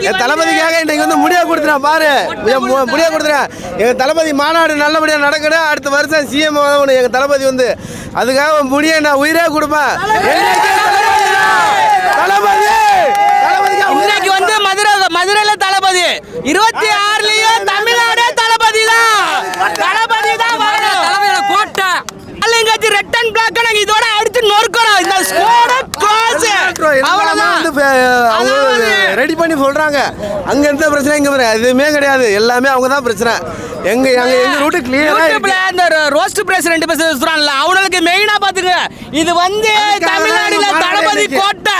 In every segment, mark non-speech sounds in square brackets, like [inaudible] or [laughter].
என் தளபதிக்காக இன்னைக்கு வந்து முடிய கொடுத்துறேன் பாரு. என் மு- முடிய கொடுத்துறேன் எங்க தளபதி மாநாடு நல்லபடியா நடக்கணும் அடுத்த வருஷம் சிஎம் ஆகணும் எங்க தளபதி வந்து. அதுக்காக முடிய நான் உயிரே கொடுப்பேன் தளபதி! இன்னைக்கு வந்து மதுரை மதுரையில தளபதி. இருபத்தி ஆறுலயும் தமிழ்நாடே தளபதி தான் தளபதி தான் தளபதியோட கோட்டை. ஆளுங்கட்சி ரெட் அண்ட் பிளாக் நாங்க இதோட அடிச்சு நொறுக்கிறோம். இந்த ஸ்கோட க்ளோஸ் அவ்வளவுதான். ரெடி பண்ணி சொல்றாங்க. அங்க எந்த பிரச்சனை இங்க பாரு எதுவுமே கிடையாது. எல்லாமே அவங்க தான் பிரச்சனை. எங்க எங்க எங்க ரூட் கிளியரா இந்த ரோஸ்ட் பிரஸ் ரெண்டு பேர் சொல்றான்ல அவனுக்கு மெயினா பாத்துங்க இது வந்து தமிழ்நாடுல தளபதி கோட்டை.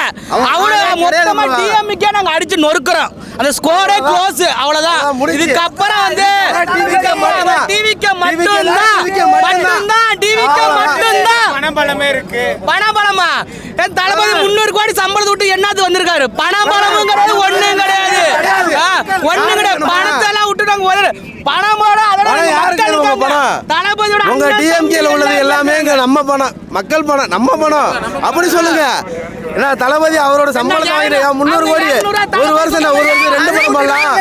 அவன் மொத்தமா டிஎம்கே நாங்க அடிச்சு நொறுக்குறோம். அந்த ஸ்கோரே க்ளோஸ் அவ்வளவுதான் முடிஞ்சு. இதுக்கப்புறம் வந்து TVK மட்டும்தான். டிவிக்கு மட்டும்தான் TVK மட்டும்தான். மட்டும்தான் டிவிக்கு அவ்வளவுதான். மட்டும்தான் பணபலமே இருக்கு. பணபலமா? என் தளபதி முன்னூறு கோடி சம்பளத்தை விட்டு என்னது வந்திருக்காரு? பணபலமும் கிடையாது ஒண்ணும் கிடையாது. ஒண்ணும் கிடையாது. பணத்தை எல்லாம் விட்டுட்டாங்க பணம் போட அதோட பணம் யாருக்கு மக்கள் நம்ம இருக்காங்க. பணம்? தளபதியோட உங்க டிஎம்கேல உள்ளது எல்லாமே இங்க நம்ம பணம் மக்கள் பணம் நம்ம பணம். அப்படி சொல்லுங்க. ஏன்னா தளபதி அவரோட சம்பளத்தை வாங்கிட்டு முந்நூறு கோடி. ஒரு வருஷம் ஒரு வருஷம் ரெண்டு பணம் பண்ணலாம்.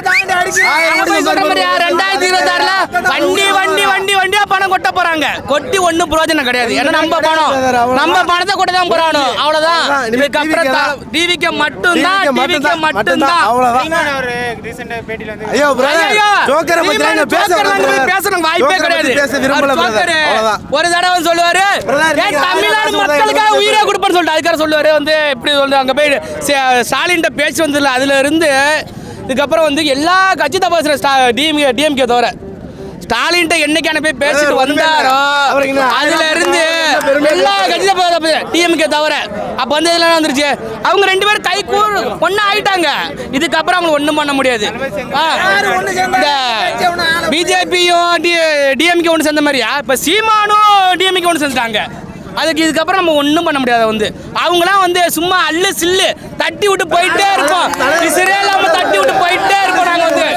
ஆயிரம் கோடி சொல்ற மாதிரியா, சம்பாதிப்பாரு. ரெண்டாயிரத்தி இருபத்தி ஆறுல வண்டி வண்டி வண்டி வண்டியா பணம் கொட்ட போறாங்க. கொட்டி ஒண்ணும் பிரயோஜனம் கிடையாது. ஏன்னா நம்ம பணம். நம்ம பணத்தை கொட்ட தான் போறானு? அவ்வளவுதான். இதுக்கப்புறம் தான். டிவிக்கு மட்டும்தான் TVK டிவிக்கு மட்டும்தான், மட்டும்தான் அவ்வளவுதான். ஐயோ ஜோக்கரை பத்தி பேச. பேசணும் வாய்ப்பே கிடையாது பேச விரும்பல ஒரு தடவை சொல்லுவாரு. தமிழ்நாடு மக்களுக்காக உயிரை கொடுப்பேன்னு சொல்லிட்டு அதுக்காக சொல்லுவாரு. வந்து எப்படி வந்து அங்க போய் ஸ்டாலின்ட்ட பேச்சு வந்ததுல அதுல இருந்து இதுக்கப்புறம் வந்து எல்லா கட்சி பேசுற டிஎம்கே டிஎம்கே தவிர ஸ்டாலின்ட்ட என்னைக்கு போய் பேசிட்டு வந்தாரோ அதுல இருந்து எல்லா இருக்கு? கட்சி தான் டிஎம்கே தவிர அப்ப வந்து இதெல்லாம் வந்துருச்சு அவங்க ரெண்டு பேரும் கை கூர் ஒண்ணா ஆயிட்டாங்க. இதுக்கப்புறம் அவங்க ஒண்ணும் பண்ண முடியாது. பிஜேபியும் டிஎம்கே ஒன்று சேர்ந்த மாதிரியா? இப்போ சீமானும் டிஎம்கே ஒன்று சேர்ந்துட்டாங்க. அதுக்கு இதுக்கப்புறம் நம்ம ஒன்றும் பண்ண முடியாது வந்து. அவங்களாம் வந்து சும்மா அல்லு சில்லு தட்டி விட்டு போயிட்டே இருக்கோம். விசிறே இல்லாம தட்டி விட்டு போயிட்டே இருக்கோம் நாங்க வந்து.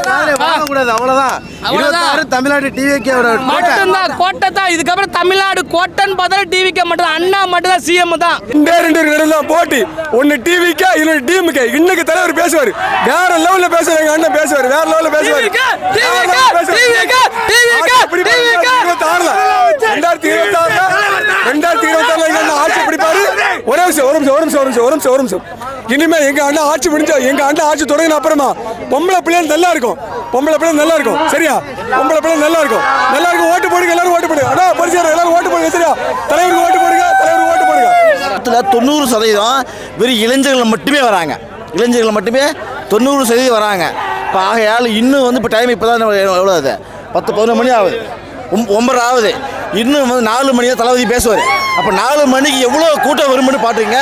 அவ்வளவுதான். அவ்வளவுதான். இருபத்தாறு தமிழ்நாடு டிவிக்கோட மட்டும்தான் கோட்டை தான் இதுக்கப்புறம் தமிழ்நாடு கோட்டைன்னு பார்த்தா டிவிக்கே மட்டும் தான் அண்ணா மட்டும் தான் சிஎம் தான். ரெண்டே ரெண்டு தான் போட்டி. ஒன்னு டிவிக்கே இன்னொரு டீமுக்கு இன்னைக்கு தலைவர் பேசுவார். வேற லெவல்ல பேசுவார் எங்க அண்ணன் பேசுவார். வேற லெவல்ல பேசுவார். TVK, TVK, TVK, TVK. ரெண்டாயிரத்தி இருபத்தி ஆறுல ரெண்டாயிரத்தி இருபத்தி ஆறுல எங்க அண்ணன் ஆட்சி பிடிப்பாரு ஒரே நிமிஷம் ஒரு நிமிஷம் ஒரு நிமிஷம் ஒரு நிமிஷம் ஒரு நிமிஷம் ஒரு நிமிஷம். இனிமே எங்க அண்ணன் ஆட்சி முடிஞ்சா எங்க அண்ணன் ஆட்சி தொடங்கின அப்புறமா பொம்பளை பிள்ளைங்க நல்லா இருக்கும். பொம்பளை பிள்ளை நல்லா இருக்கும். சரியா? பொம்பளை பிள்ளை நல்லா இருக்கும். நல்லா இருக்கும் ஓட்டு போடுங்க எல்லாரும் ஓட்டு போடுங்க. அண்ணா பரிசு எல்லாரும் ஓட்டு போடுங்க சரியா? தலைவருக்கு ஓட்டு போடுங்க தலைவருக்கு ஓட்டு போடுங்க. தமிழகத்தில் தொண்ணூறு சதவீதம் வெறும் இளைஞர்கள் மட்டுமே வராங்க. இளைஞர்கள் மட்டுமே தொண்ணூறு சதவீதம் வராங்க. இப்போ ஆகையால் இன்னும் வந்து இப்போ டைம் இப்போ தான் எவ்வளோ அது? பத்து பதினொரு மணி ஆகுது. ஒம்- ஆகுது. இன்னும் வந்து நாலு மணியாக தளபதி பேசுவார். அப்போ நாலு மணிக்கு எவ்வளோ கூட்டம் வரும்னு பார்த்துங்க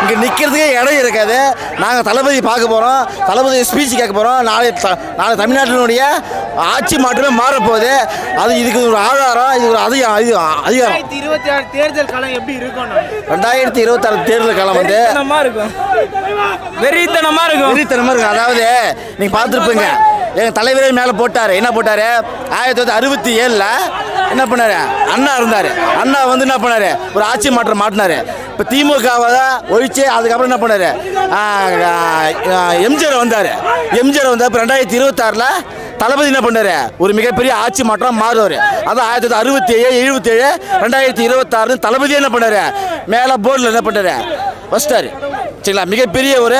இங்கே நிற்கிறதுக்கே இடம் இருக்காது. நாங்கள் தளபதி பார்க்க போகிறோம் தளபதி ஸ்பீச் கேட்க போகிறோம் நாளை த- நாளை தமிழ்நாட்டினுடைய ஆட்சி மாற்றமே மாறப்போகுது. அது இதுக்கு ஒரு ஆதாரம் இது ஒரு அதிகம் இது அதிகாரம். இருபத்தி ஆறு தேர்தல் காலம் எப்படி இருக்கும் ரெண்டாயிரத்தி இருபத்தாறு தேர்தல் காலம் வந்து இருக்கும். வெறித்தனமா இருக்கும். வெறித்தனமா இருக்கு அதாவது நீங்க பார்த்துருப்பீங்க. எங்கள் தலைவரே மேலே போட்டார். என்ன போட்டார்? ஆயிரத்தி தொள்ளாயிரத்தி அறுபத்தி ஏழில் என்ன பண்ணார்? அண்ணா இருந்தார். அண்ணா வந்து என்ன பண்ணார்? ஒரு ஆட்சி மாற்றம் மாட்டினாரு. இப்போ திமுகவை ஒழிச்சு அதுக்கப்புறம் என்ன பண்ணார்? எம்ஜிஆர் வந்தார். எம்ஜிஆர் வந்த இப்போ ரெண்டாயிரத்தி இருபத்தாறில் தளபதி என்ன பண்ணார்? ஒரு மிகப்பெரிய ஆட்சி மாற்றம் மாறுவார். அதான் ஆயிரத்தி தொள்ளாயிரத்தி அறுபத்தி ஏழு எழுபத்தி ஏழு ரெண்டாயிரத்தி இருபத்தாறு தளபதி என்ன பண்ணார்? மேலே போர்டில் என்ன பண்ணார்? ஃபஸ்ட்டாரு சரிங்களா மிகப்பெரிய ஒரு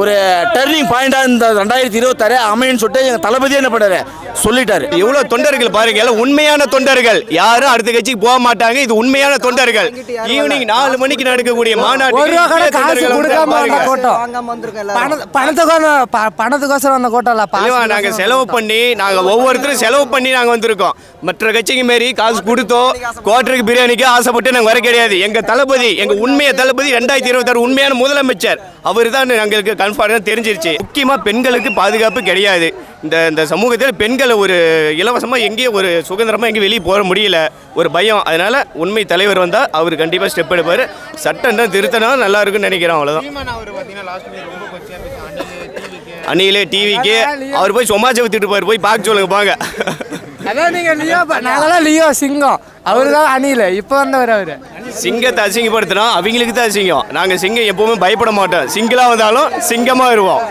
ஒரு டர்னிங் பாயிண்டாக இந்த ரெண்டாயிரத்தி இருபத்தாறு அமைன்னு சொல்லிட்டு எங்கள் தளபதியே என்ன பண்ணாரு? சொல்லிட்டாரு. எவ்வளவு தொண்டர்கள் பாருங்க எல்லாம் உண்மையான தொண்டர்கள். யாரும் அடுத்த கட்சிக்கு போக மாட்டாங்க இது உண்மையான தொண்டர்கள். ஈவினிங் நாலு மணிக்கு நடக்கக்கூடிய மாநாடு பணத்துக்கோசரம் வந்த கூட்டம் இல்ல பாசத்துக்கோசரம் நாங்க வந்த செலவு பண்ணி நாங்க ஒவ்வொருத்தரும் செலவு பண்ணி நாங்க வந்திருக்கோம். மற்ற கட்சிக்கு மாரி காசு கொடுத்தோம் குவார்டருக்கு பிரியாணிக்கு ஆசைப்பட்டு நாங்க வர கிடையாது. எங்க தளபதி எங்க உண்மைய தளபதி ரெண்டாயிரத்தி இருபத்தாறு உண்மையான முதலமைச்சர். அவர் தான் எங்களுக்கு கன்ஃபார்ம் தெரிஞ்சிருச்சு. முக்கியமா பெண்களுக்கு பாதுகாப்பு கிடையாது. இந்த இந்த சமூகத்தில் பெண்களை ஒரு இலவசமா எங்கேயும் ஒரு சுதந்திரமா எங்கேயும் வெளியே போக முடியல. ஒரு பயம். அதனால உண்மை தலைவர் வந்தா அவர் கண்டிப்பா ஸ்டெப் எடுப்பாரு. சட்டம் தான் திருத்தணும் நல்லா இருக்கும்னு நினைக்கிறோம் அவ்வளவுதான். அவர் பார்த்தீங்கன்னா லாஸ்ட் ரொம்ப கொச்சியா பேசுவாங்க அணிலே டிவிக்கு அவர் போய் சும்மா வித்துட்டு இருப்பாரு. போய் பார்க்க சொல்லுங்க பாங்க. அதான் நீங்க லியோ நாங்கெல்லாம் லியோ சிங்கம். அவரு தான் அணியில. இப்போ வந்தவர் அவரு. சிங்கத்தை அசிங்கப்படுத்தினா அவங்களுக்கு தான் அசிங்கம். நாங்கள் சிங்கம் எப்பவுமே பயப்பட மாட்டோம். சிங்கிளாக வந்தாலும் சிங்கமாக வருவோம்.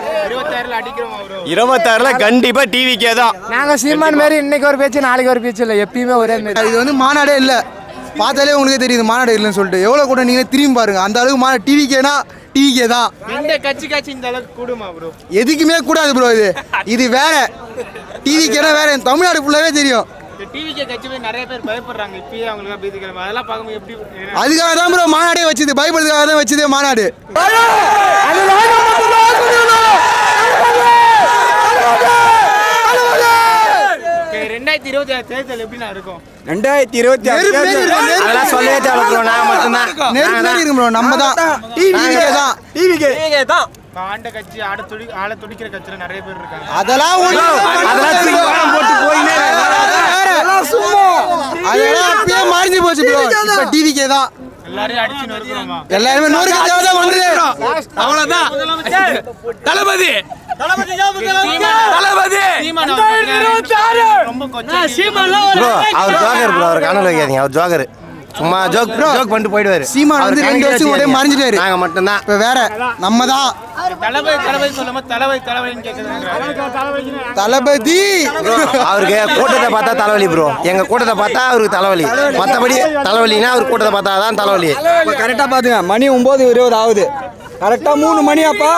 இருபத்தாறுல கண்டிப்பா டிவிக்கே தான். நாங்க சீமான் மாரி இன்னைக்கு ஒரு பேச்சு நாளைக்கு ஒரு பேச்சு இல்லை. எப்பயுமே ஒரே மாரி இது வந்து மாநாடே இல்லை. பார்த்தாலே உங்களுக்கே தெரியுது மாநாடு இல்லைன்னு சொல்லிட்டு. எவ்வளோ கூட நீங்கள் திரும்பி பாருங்க. அந்த அளவுக்கு மாநாடு டிவிக்கேனா டிவிக்கே தான். எந்த கட்சி கட்சி இந்த அளவுக்கு கூடுமா ப்ரோ எதுக்குமே கூடாது ப்ரோ இது. இது வேற. டிவிக்கேனா வேற. என் தமிழ்நாடு ஃபுல்லாகவே தெரியும். டிவிக்கே கட்சி போய் நிறைய பேர் பயப்படுறாங்க. இப்பயே அவங்களுக்கு பீதிக்கிழமை அதெல்லாம் பார்க்கும்போது எப்படி அதுக்காக தான் ப்ரோ மாநாடே வச்சது. பயப்படுறதுக்காக தான் வச்சதே மாநாடு. ரெண்டாயிரத்தி இருபத்தி ஆறு தேர்தல் எப்படிண்ணா இருக்கும்? ரெண்டாயிரத்தி இருபத்தி ஆறு அதெல்லாம் சொல்லவே தேவை ப்ரோ நான் மட்டும்தான். நம்ம தான். டிவிக்கே தான். இப்ப ஆண்ட கட்சி ஆட துடி ஆள துடிக்கிற கட்சியில நிறைய பேர் இருக்காங்க. அதெல்லாம் அதெல்லாம் போட்டு போயினே அதெல்லாம் சும்மா. அதெல்லாம் மறைஞ்சு போச்சு ப்ரோ இப்போ டிவிக்கே தான். எல்லாரையும் அடிச்சு நொறுக்குறோமா எல்லாருமே தான் பண்ணுது அவ்வளவுதான். தளபதி. அவர் கொச்சை ப்ரோ அவர் கனவு வைக்காதீங்க அவர் ஜோக்கர் சும்மா ஜோக் ஜோக் பண்ணிட்டு போயிடுவாரு. சீமான் வந்து ரெண்டு வருஷம் கூட மறைஞ்சிட்டாரு. நாங்க மட்டும்தான். இப்போ வேற நம்ம தான் தளபதி. அவருக்கு கூட்டத்தை பார்த்தா தலைவலி ப்ரோ. எங்க கூட்டத்தை பார்த்தா அவருக்கு தலைவலி மற்றபடி தலைவலினா அவர் கூட்டத்தை பார்த்தா தான் தலைவலி கரெக்டாக பார்த்துங்க மணி ஒம்பது இருபது ஆகுது. கரெக்டாக மூணு மணி அப்போ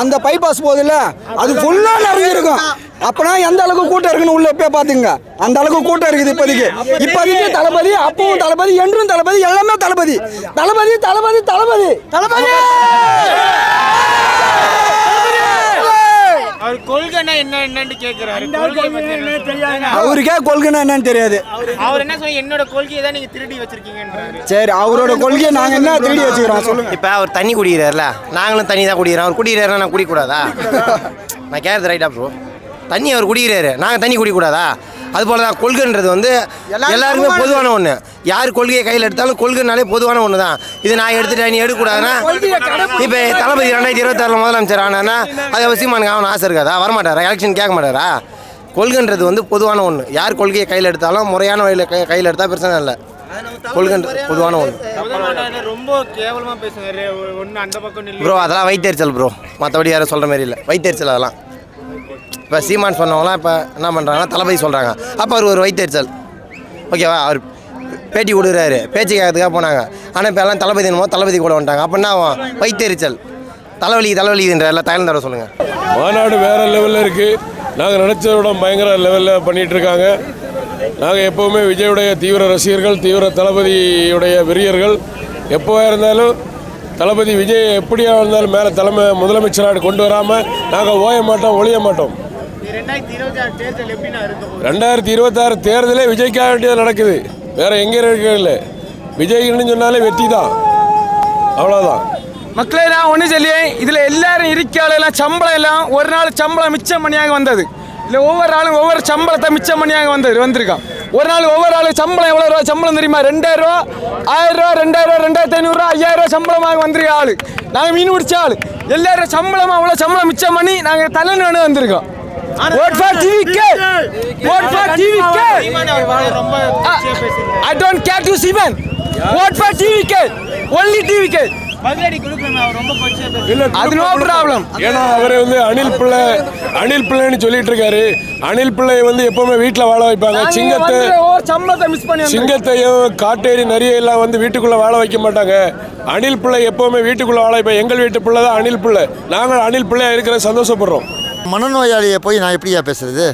அந்த பைபாஸ் போகுதுல்ல அது ஃபுல்லாக நிறைஞ்சிருக்கும் அப்பனா எந்த அளவுக்கு கூட்டம் இருக்குன்னு உள்ள போய் பார்த்துங்க அந்த அளவுக்கு கூட்டம் இருக்குது இப்போதைக்கு. இப்போதைக்கு தளபதி அப்பவும் தளபதி என்றும் தளபதி எல்லாமே தளபதி தளபதி தளபதி. தளபதி! தளபதி! அவர் கொள்கைன்னா என்ன என்னன்னு கேட்கிறாரு கொள்கை பத்தி என்ன சொல்றாரு? அவருக்கே கொள்கைன்னா என்னன்னு தெரியாது. அவர் என்ன சொல்லி என்னோட கொள்கையை தான் நீங்க திருடி வச்சிருக்கீங்கன்றாரு. சரி அவரோட கொள்கையை நாங்கள் என்ன திருடி வச்சுக்கிறோம்? சொல்லுங்க. இப்போ அவர் தண்ணி குடிக்கிறார்ல நாங்களும் தண்ணி தான் குடிக்கிறோம். அவர் குடிக்கிறாருன்னா நான் குடிக்கூடாதா நான் கேட்கறது ரைட்டா ப்ரோ தண்ணி அவர் குடிக்கிறாரு. நாங்கள் தண்ணி குடிக்கூடாதா அது போல தான் கொள்கைன்றது வந்து எல்லாருக்குமே பொதுவான ஒன்று யார் கொள்கையை கையில் எடுத்தாலும் கொள்கைனாலே பொதுவான ஒன்று தான் இது நான் எடுத்துட்டேன் நீ எடுக்கக்கூடாதுன்னா இப்போ தளபதி ரெண்டாயிரத்தி இருபத்தாறில் முதலமைச்சர் ஆனான்னா அது அவர் சீமானுக்கு ஆகணும் ஆசை இருக்காதா? வரமாட்டாரா? எலெக்ஷன் கேட்க மாட்டாரா? கொள்கைன்றது வந்து பொதுவான ஒன்று யார் கொள்கையை கையில் எடுத்தாலும் முறையான வழியில் கை கையில் எடுத்தால் பிரச்சனை இல்லை. கொள்கைன்றது பொதுவான ஒன்று முதல்வர் ரொம்ப கேவலமா பேசுறாரு ஒன்னு அந்த பக்கம் நில்லு. ப்ரோ அதெல்லாம் வயிற்றுச்சல் ப்ரோ மற்றபடி யாரும் சொல்கிற மாதிரி இல்லை. வயிற்றுச்சல் அதெல்லாம். இப்போ சீமான் சொன்னவங்களாம் இப்போ என்ன பண்ணுறாங்கன்னா தளபதி சொல்கிறாங்க. அப்போ அவர் ஒரு வைத்தறிச்சல். ஓகேவா? அவர் பேட்டி கொடுக்குறாரு. பேச்சு கேட்கறதுக்காக போனாங்க. ஆனால் இப்போ எல்லாம் தளபதி என்னமோ தளபதி கூட வந்துட்டாங்க. அப்போ என்ன ஆகும்? வைத்தறிச்சல். தலைவலி தலைவலின்ற எல்லாம் தயல் தர சொல்லுங்கள் மாநாடு வேறு லெவலில் இருக்குது நாங்கள் நினச்சத விட பயங்கர லெவலில் பண்ணிகிட்டு இருக்காங்க. நாங்கள் எப்போவுமே விஜயுடைய தீவிர ரசிகர்கள் தீவிர தளபதியுடைய வெறியர்கள். எப்போ இருந்தாலும் தளபதி விஜய் எப்படியா இருந்தாலும் மேலே தலைமை முதலமைச்சராக கொண்டு வராமல் நாங்கள் ஓய மாட்டோம் ஒழிய மாட்டோம். ரெண்டாயிரத்தி இருபத்தாறு தேர்தலே விஜய்க்காக வேண்டியது நடக்குது. வேறு எங்கே இருக்கிறதில்ல விஜய்ன்னு சொன்னாலே வெற்றி தான். அவ்வளோதான் மக்களே நான் ஒன்று சொல்லி இதில் எல்லாரும் இருக்காள் எல்லாம் சம்பளம் எல்லாம் ஒரு நாள் சம்பளம் மிச்சம் பண்ணியாக வந்தது. இல்லை ஒவ்வொரு ஆளும் ஒவ்வொரு சம்பளத்தை மிச்சம் பண்ணியாக வந்தது வந்திருக்கான். ஒரு நாள் ஒவ்வொரு ஆளு சம்பளம் எவ்வளோ ரூபா சம்பளம் தெரியுமா? ரெண்டாயிரம் ரூபா ஆயிரம் ரூபா ரெண்டாயிரம் ரூபா ரெண்டாயிரத்தி ஐநூறுரூவா ஐயாயிரம் ரூபா சம்பளமாக வந்திருக்க ஆளு. நாங்கள் மீன் பிடிச்ச ஆளு. எல்லாரும் சம்பளமா அவ்வளோ சம்பளம் மிச்சம் பண்ணி நாங்கள் தலைன்னு வந்திருக்கோம். To Sivan vote for TVK only TVK பதிலடி கொடுக்கணும் அவர் ரொம்ப கொச்சையா பேசுறாரு இல்லை அது problem. ஏன்னா அவர் வந்து அனில் பிள்ளை அனில் பிள்ளைன்னு சொல்லிட்டு இருக்காரு அனில் பிள்ளை வந்து எப்பவுமே வீட்டில் வாழ வைப்பாங்க. சிங்கத்தை சம்பளத்தை மிஸ் பண்ணி சிங்கத்தையும் காட்டேரி நரியை எல்லாம் வந்து வீட்டுக்குள்ள வாழ வைக்க மாட்டாங்க. அணில் பிள்ளை எப்பவுமே வீட்டுக்குள்ள வாழ வைப்பேன் எங்கள் வீட்டு பிள்ளை தான் அணில் பிள்ளை. நாங்கள் அணில் பிள்ளையா இருக்கிற சந்தோஷப்படுறோம். மனநோயாளியை போய் நான் எப்படியா பேசுறது?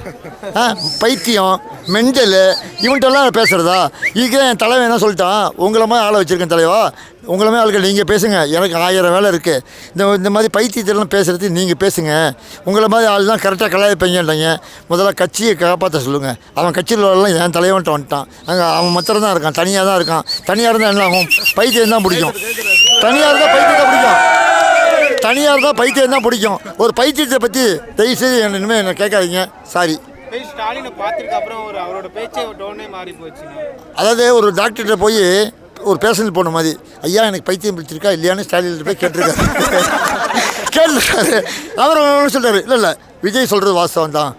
பைத்தியம் மென்டலு இவன்ட்டெல்லாம் பேசுகிறதா இதுக்கு என் தலைவன் என்ன சொல்லிட்டான்? உங்களை மாதிரி ஆளை வச்சுருக்கேன் தலைவா. உங்களை மாதிரி நீங்கள் பேசுங்க. எனக்கு ஆயிரம் வேலை இருக்குது இந்த இந்த மாதிரி பைத்தியத்திலாம் பேசுகிறது நீங்கள் பேசுங்க. உங்களை மாதிரி ஆள் தான் கரெக்டாக கலாய்ப்பீங்கன்றாங்க. முதல்ல கட்சியை காப்பாற்ற சொல்லுங்கள் அவன் கட்சியில் உள்ளலாம் என் தலைவன்ட்ட வந்துட்டான். அங்கே அவன் மத்திரம் தான் இருக்கான். தனியாக தான் இருக்கான். தனியாக இருந்தால் என்ன ஆகும்? பைத்தியம் தான் பிடிக்கும். தனியாக இருந்தால் பைத்தியத்தை பிடிக்கும். தனியார் தான் பைத்தியம் தான் பிடிக்கும். ஒரு பைத்தியத்தை பற்றி தயவுசெய்து என்ன இனிமேல் என்ன கேட்காதீங்க. சாரி அதாவது ஒரு டாக்டர்கிட்ட போய் ஒரு பேஷண்ட் போன மாதிரி ஐயா எனக்கு பைத்தியம் பிடிச்சிருக்கா இல்லையான்னு ஸ்டாலின் போய் கேட்டிருக்காரு. [laughs] கேட்டிருக்காரு. அவர் ஒன்று சொல்கிறாரு இல்லை இல்லை விஜய் சொல்கிறது வாஸ்தவம் தான்.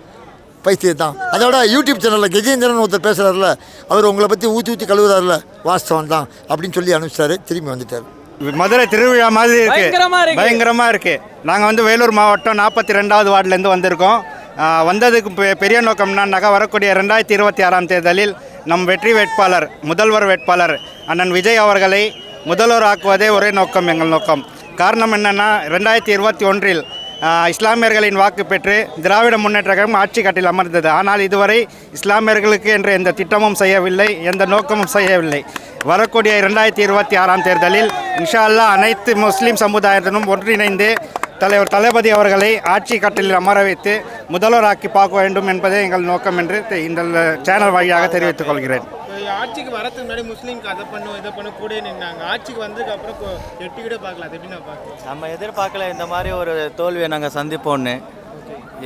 பைத்தியம் தான். அதோட யூடியூப் சேனலில் கஜேந்திரன் ஒருத்தர் பேசுகிறாருல அவர் உங்களை பற்றி ஊற்றி ஊற்றி கழுவுறாருல வாஸ்தவம் தான். அப்படின்னு சொல்லி அனுப்பிச்சிட்டாரு திரும்பி வந்துட்டார். மதுரை திருவிழா மாதிரி இருக்கு. பயங்கரமா இருக்கு. நாங்க வந்து வேலூர் மாவட்டம் நாற்பத்தி ரெண்டாவது வார்டுல இருந்து வந்திருக்கோம் வந்ததுக்கு பெ- பெரிய நோக்கம் என்னன்னாக்கா வரக்கூடிய ரெண்டாயிரத்தி இருபத்தி ஆறாம் தேர்தலில் நம் வெற்றி வேட்பாளர் முதல்வர் வேட்பாளர் அண்ணன் விஜய் அவர்களை முதல்வர் ஆக்குவதே ஒரே நோக்கம் எங்கள் நோக்கம். காரணம் என்னன்னா ரெண்டாயிரத்தி இருபத்தி ஒன்றில் இஸ்லாமியர்களின் வாக்கு பெற்று திராவிட முன்னேற்ற கழகம் ஆட்சி கட்டில் அமர்ந்தது. ஆனால் இதுவரை இஸ்லாமியர்களுக்கு என்ற எந்த திட்டமும் செய்யவில்லை எந்த நோக்கமும் செய்யவில்லை. வரக்கூடிய இரண்டாயிரத்தி இருபத்தி ஆறாம் தேர்தலில் இன்ஷா அல்லாஹ் அனைத்து முஸ்லீம் சமுதாயத்தினும் ஒன்றிணைந்து தலைவர் தளபதி அவர்களை ஆட்சி கட்டலில் அமர வைத்து முதல்வராக்கி பார்க்க வேண்டும் என்பதே எங்கள் நோக்கம் என்று இந்த சேனல் வழியாக தெரிவித்துக் கொள்கிறேன். ஆட்சிக்கு வரதுக்கு முன்னாடி முஸ்லீம்க்கு அதை பண்ணும் இதை பண்ண கூட நின்னாங்க. ஆட்சிக்கு வந்ததுக்கு அப்புறம் எட்டி கூட பார்க்கல. அது எப்படி நான் பார்க்கலாம் நம்ம எதிர்பார்க்கல இந்த மாதிரி ஒரு தோல்வியை நாங்கள் சந்திப்போம்னு.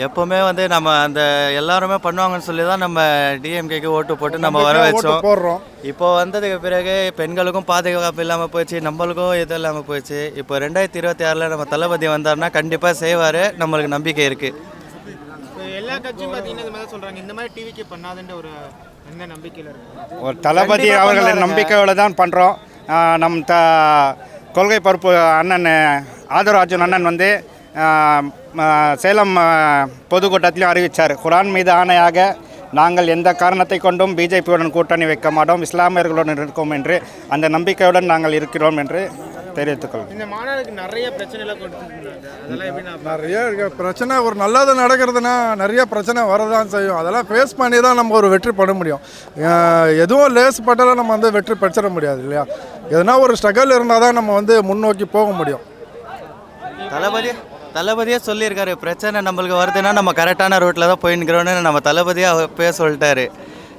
எப்போவுமே வந்து நம்ம அந்த எல்லாருமே பண்ணுவாங்கன்னு சொல்லி தான் நம்ம டிஎம்கேக்கு ஓட்டு போட்டு நம்ம வர வச்சோம். போடுறோம். இப்போ வந்ததுக்கு பிறகு பெண்களுக்கும் பாதுகாப்பு இல்லாமல் போயிடுச்சு நம்மளுக்கும் இது இல்லாமல் போயிடுச்சு இப்போ ரெண்டாயிரத்தி இருபத்தி ஆறில் நம்ம தளபதி வந்தாருன்னா கண்டிப்பாக செய்வார். நம்மளுக்கு நம்பிக்கை இருக்குது இப்போ எல்லா கட்சியும் பார்த்தீங்கன்னா இந்த மாதிரி தான் சொல்றாங்க. இந்த மாதிரி டிவிக்கு பண்ணாதுன்ற ஒரு எந்த நம்பிக்கையில் இருக்கு ஒரு தளபதி அவர்களின் நம்பிக்கையோடு தான் பண்ணுறோம் நம் த கொள்கை பொறுப்பு அண்ணன் ஆதரவு அர்ஜுன் அண்ணன் வந்து சேலம் பொதுக்கூட்டத்திலும் அறிவித்தார் குரான் மீது ஆணையாக நாங்கள் எந்த காரணத்தை கொண்டும் பிஜேபியுடன் கூட்டணி வைக்க மாட்டோம். இஸ்லாமியர்களுடன் இருக்கோம் என்று அந்த நம்பிக்கையுடன் நாங்கள் இருக்கிறோம் என்று தெரிவித்துக் கொள்கிறேன் இந்த மாநாடுக்கு நிறைய பிரச்சனைலாம் நான் நிறைய பிரச்சனை ஒரு நல்லது நடக்கிறதுனா நிறைய பிரச்சனை வரதான் செய்யும். அதெல்லாம் ஃபேஸ் பண்ணி தான் நம்ம ஒரு வெற்றி பண்ண முடியும். எதுவும் லேஸ் பட்டாலும் நம்ம வந்து வெற்றி பெற்றிட முடியாது இல்லையா? எதனா ஒரு ஸ்ட்ரகல் இருந்தால் தான் நம்ம வந்து முன்னோக்கி போக முடியும். தளபதி தளபதியே சொல்லியிருக்காரு. பிரச்சனை நம்மளுக்கு வருதுன்னா நம்ம கரெக்டான ரூட்டில் தான் போயின்னுக்கிறோன்னு நம்ம தளபதியே அவர் பேர் சொல்லிட்டாரு.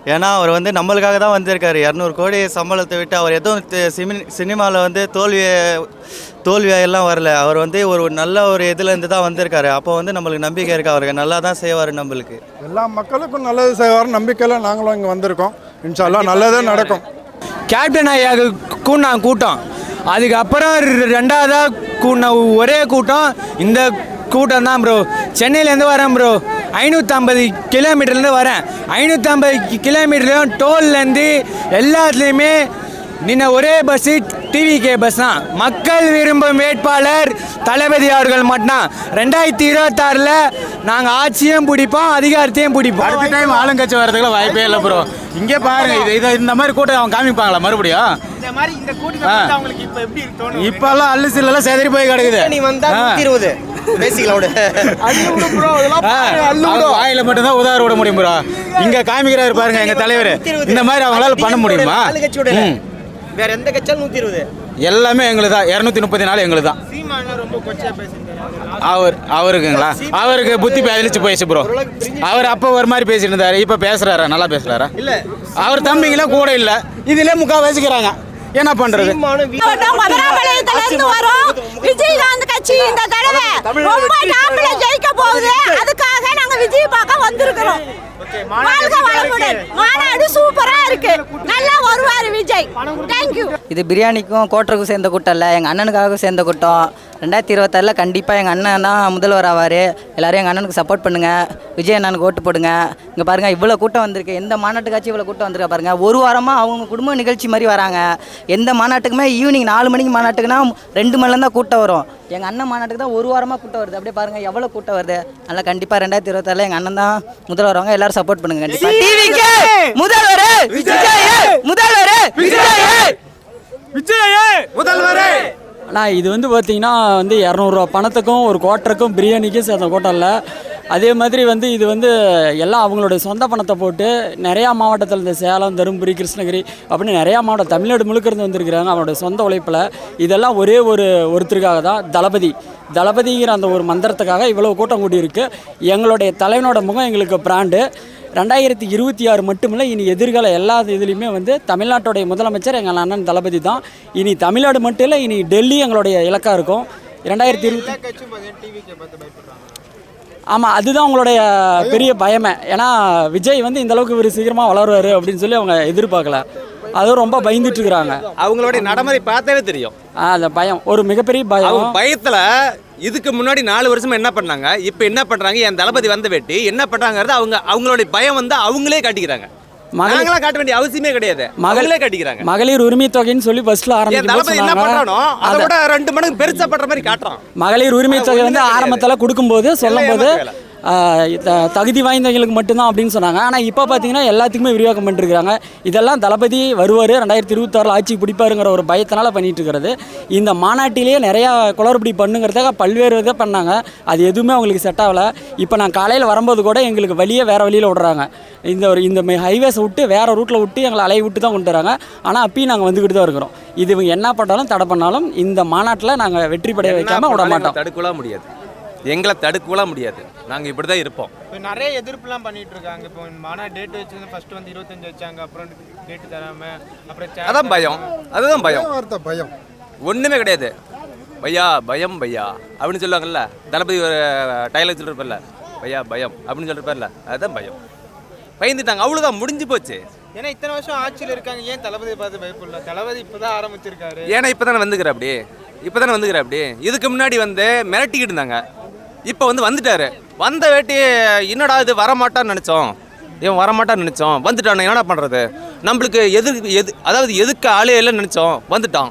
ஏன்னா அவர் வந்து நம்மளுக்காக தான் வந்திருக்காரு. இரநூறு கோடி சம்பளத்தை விட்டு அவர் எதுவும் சிமி சினிமாவில் வந்து தோல்வியை தோல்வியெல்லாம் வரல. அவர் வந்து ஒரு நல்ல ஒரு இதுலேருந்து தான் வந்திருக்காரு. அப்போ வந்து நம்மளுக்கு நம்பிக்கை இருக்குது அவருக்கு நல்லா தான் செய்வார் நம்மளுக்கு. எல்லா மக்களுக்கும் நல்லது செய்வார். நம்பிக்கையில் நாங்களும் இங்கே வந்திருக்கோம். இன்ஷால்லா நல்லதே நடக்கும். கேப்டன் ஐயா கூண்ணா கூட்டம். அதுக்கப்புறம் ரெ- ரெண்டாவதா கூண்ண ஒரே கூட்டம். இந்த கூட்டம் தான் ப்ரோ சென்னையிலேருந்து வரேன் ப்ரோ ஐநூற்றம்பது கிலோமீட்டர்லேருந்து வரேன். ஐநூற்றம்பது கிலோமீட்டர்லையும் டோல்லேருந்து எல்லாத்துலேயுமே நின்ன ஒரே பஸ்ஸு டிவிகே பஸ் தான். மக்கள் விரும்பும் வேட்பாளர் தளபதி அவர்கள் மட்டும்தான். ரெண்டாயிரத்தி இருபத்தாறில் நாங்கள் ஆட்சியும் பிடிப்போம் அதிகாரத்தையும் பிடிப்போம். அடுத்த டைம் ஆளுங்கட்சி வரதுக்குலாம் வாய்ப்பே இல்லை ப்ரோ இங்கே பாருங்க இது இது இந்த மாதிரி கூட்டம் அவங்க காமிப்பாங்களா மறுபடியும்? இந்த மாதிரி இந்த கூட்டத்தை பார்த்தா அவங்களுக்கு இப்போ எப்படி தோணும்? இப்பெல்லாம் அல்லு சில்லாம் செதறி போய் கிடக்குது. நீ வந்தா இருபது. வாயில மட்டும்தான் உதார விட முடியும் ப்ரோ இங்க காமிக்கிறாரு பாருங்க எங்க தலைவர். இந்த மாதிரி அவங்களால பண்ண முடியுமா. வேற எந்த கட்சியாலும் நூற்றி இருபது. எல்லாமே எங்களுக்கு தான் இரநூத்தி முப்பத்தி நாலு எங்களுக்கு தான் அவர் அவருக்குங்களா? அவருக்கு புத்தி பதிலிச்சு போயிடுச்சு ப்ரோ அவர் அப்போ ஒரு மாதிரி பேசிட்டு இருந்தாரு இப்போ பேசுறாரா? நல்லா பேசுறாரா? இல்ல. அவர் தம்பிங்களாம் கூட இல்ல. இதுல முக்கா வச்சுக்கிறாங்க என்ன பண்றது? மதுராபாளையத்துல இருந்து வரோம். விஜயகாந்த் கட்சி இந்த தடவை ரொம்ப டாப்ல ஜெயிக்க போகுது. அதுக்காக நாங்க விஜய் பார்க்க வந்திருக்கிறோம். வாழ்க வளமுடன் மாநாடு சூப்பரா இருக்கு. நல்லா வருவாரு விஜய். தேங்க்யூ இது பிரியாணிக்கும் கோட்டருக்கும் சேர்ந்த கூட்டம் இல்லை. எங்கள் அண்ணனுக்காக சேர்ந்த கூட்டம். ரெண்டாயிரத்தி இருபத்தாறில் கண்டிப்பாக எங்கள் அண்ணன் தான் முதல்வர் ஆவார். எல்லாரும் எங்கள் அண்ணனுக்கு சப்போர்ட் பண்ணுங்கள் விஜய் அண்ணனுக்கு ஓட்டு போடுங்க. இங்கே பாருங்கள் இவ்வளோ கூட்டம் வந்திருக்கு. எந்த மாநாட்டுக்காச்சும் இவ்வளோ கூட்டம் வந்திருக்கா பாருங்கள் ஒரு வாரமாக அவங்க குடும்ப நிகழ்ச்சி மாதிரி வராங்க. எந்த மாநாட்டுக்குமே ஈவினிங் நாலு மணிக்கு மாநாட்டுக்குன்னா ரெண்டு மணிலேருந்து தான் கூட்டம் வரும். எங்கள் அண்ணன் மாநாட்டுக்கு தான் ஒரு வாரமாக கூட்டம் வருது. அப்படியே பாருங்கள் எவ்வளோ கூட்டம் வருது. அதனால் கண்டிப்பாக ரெண்டாயிரத்தி இருபத்தாறில் எங்கள் அண்ணன் தான் முதல்வர் வாங்க எல்லாரும் சப்போர்ட் பண்ணுங்க கண்டிப்பாக டிவிக்கு முதல்வர்! விஜய்! முதல்வர்! ஆனால் இது வந்து பார்த்தீங்கன்னா வந்து இரநூறுவா பணத்துக்கும் ஒரு கோட்டருக்கும் பிரியாணிக்கும் சேர்ந்த கோட்டம் இல்லை அதே மாதிரி வந்து இது வந்து எல்லாம் அவங்களுடைய சொந்த பணத்தை போட்டு நிறையா மாவட்டத்தில் இந்த சேலம் தருமபுரி கிருஷ்ணகிரி அப்படின்னு நிறையா மாவட்டம் தமிழ்நாடு முழுக்க இருந்து வந்திருக்கிறாங்க அவனுடைய சொந்த உழைப்பில். இதெல்லாம் ஒரே ஒரு ஒருத்தருக்காக தான் தளபதி. தளபதிங்கிற அந்த ஒரு மந்திரத்துக்காக இவ்வளோ கூட்டம் கூடியிருக்கு. எங்களுடைய தலைவனோட முகம் எங்களுக்கு பிராண்டு. ரெண்டாயிரத்தி இருபத்தி ஆறு மட்டுமில்லை இனி எதிர்கால எல்லா இதுலேயுமே வந்து தமிழ்நாட்டுடைய முதலமைச்சர் எங்கள் அண்ணன் தளபதி தான். இனி தமிழ்நாடு மட்டும் இல்லை இனி டெல்லி எங்களுடைய இலக்காக இருக்கும். ரெண்டாயிரத்தி இருபத்தி ஆமாம் அதுதான் அவங்களுடைய பெரிய பயமே. ஏன்னா விஜய் வந்து இந்த அளவுக்கு இவர் சீக்கிரமாக வளருவார் அப்படின்னு சொல்லி அவங்க எதிர்பார்க்கல. அதுவும் ரொம்ப பயந்துட்டு இருக்கிறாங்க. அவங்களுடைய நடைமுறை பார்த்தாலே தெரியும். அந்த பயம். ஒரு மிகப்பெரிய பயம். பயத்துல இதுக்கு முன்னாடி நாலு வருஷமா என்ன பண்ணாங்க? இப்போ என்ன பண்றாங்க? என் தளபதி வந்த வெட்டி என்ன பண்றாங்கிறது அவங்க அவங்களுடைய பயம் வந்து அவங்களே காட்டிக்கிறாங்க. நாங்களாம் காட்ட வேண்டிய அவசியமே கிடையாது. மகளே கட்டிக்கிறாங்க. மகளிர் உரிமை தொகைன்னு சொல்லி என் தளபதி என்ன பண்றானோ அதை ஆரம்பிச்சு விட ரெண்டு மடங்கு பெருசா பண்ற மாதிரி காட்டுறான். மகளிர் உரிமை தொகை வந்து ஆரம்பத்தில் கொடுக்கும்போது சொல்லும்போது தகுதி வாய்ந்தவங்களுக்கு மட்டும்தான் அப்படின்னு சொன்னாங்க. ஆனால் இப்போ பார்த்தீங்கன்னா எல்லாத்துக்குமே விரிவாக்கம் பண்ணிருக்காங்க இதெல்லாம் தளபதி வருவார் ரெண்டாயிரத்தி இருபத்தாறில் ஆட்சி பிடிப்பாருங்கிற ஒரு பயத்தினால பண்ணிட்டு இருக்கிறது இந்த மாநாட்டிலேயே நிறையா குளறுபடி பண்ணுங்கிறதுக்காக பல்வேறு இதை பண்ணாங்க. அது எதுவுமே அவங்களுக்கு செட் ஆகலை. இப்போ நான் காலையில் வரும்போது கூட எங்களுக்கு வழியே வேறு வழியில் விடுறாங்க. இந்த ஒரு இந்த ஹைவேஸை விட்டு வேறு ரூட்டில் விட்டு எங்களை அலைய விட்டு தான் கொண்டு வராங்க. ஆனால் அப்பயும் நாங்கள் வந்துக்கிட்டு தான் இருக்கிறோம். இது இவங்க என்ன பண்ணாலும் தடை பண்ணாலும் இந்த மாநாட்டில் நாங்கள் வெற்றி படைய வைக்காமல் விட மாட்டோம். தடுக்கலாம் முடியாது. எங்களை தடுக்கலாம் முடியாது. நாங்க இப்படிதான் இருப்போம். இப்போ நிறைய எதிர்ப்புலாம் பண்ணிட்டு இருக்காங்க இப்போ மானா டேட் வச்சு ஃபர்ஸ்ட் வந்து இருபத்தஞ்சு வச்சாங்க. அப்புறம் டேட் தராம அப்புறம் அதான் பயம். அதுதான் பயம். வார்த்தை பயம். ஒண்ணுமே கிடையாது. பையா பயம் பையா. அப்படின்னு சொல்லுவாங்கல்ல. தளபதி ஒரு டைலாக் சொல்லிருப்பார்ல. பையா பயம் அப்படின்னு சொல்லிருப்பார்ல. அதுதான் பயம். பயந்துட்டாங்க. அவ்வளவுதான். முடிஞ்சு போச்சு. ஏன்னா இத்தனை வருஷம் ஆட்சியில் இருக்காங்க. ஏன் தளபதியை பார்த்து பயப்படல? தளபதி இப்பதான் ஆரம்பிச்சிருக்காரு. ஏன்னா இப்பதானே வந்துக்கிற அப்படி. இப்பதானே வந்துக்கிற அப்படி. இதுக்கு முன்னாடி வந்து மிரட்டிக்கிட்டு இருந்தாங்க. இப்போ வந்து வந்துட்டாரு. வந்த வேட்டி என்னடா இது வரமாட்டான்னு நினச்சோம். இவன் வரமாட்டான்னு நினச்சோம். வந்துட்டான் என்னடா பண்ணுறது நம்மளுக்கு எதிர்க்கு எது அதாவது எதுக்கு ஆளே இல்லைன்னு நினச்சோம். வந்துட்டான்.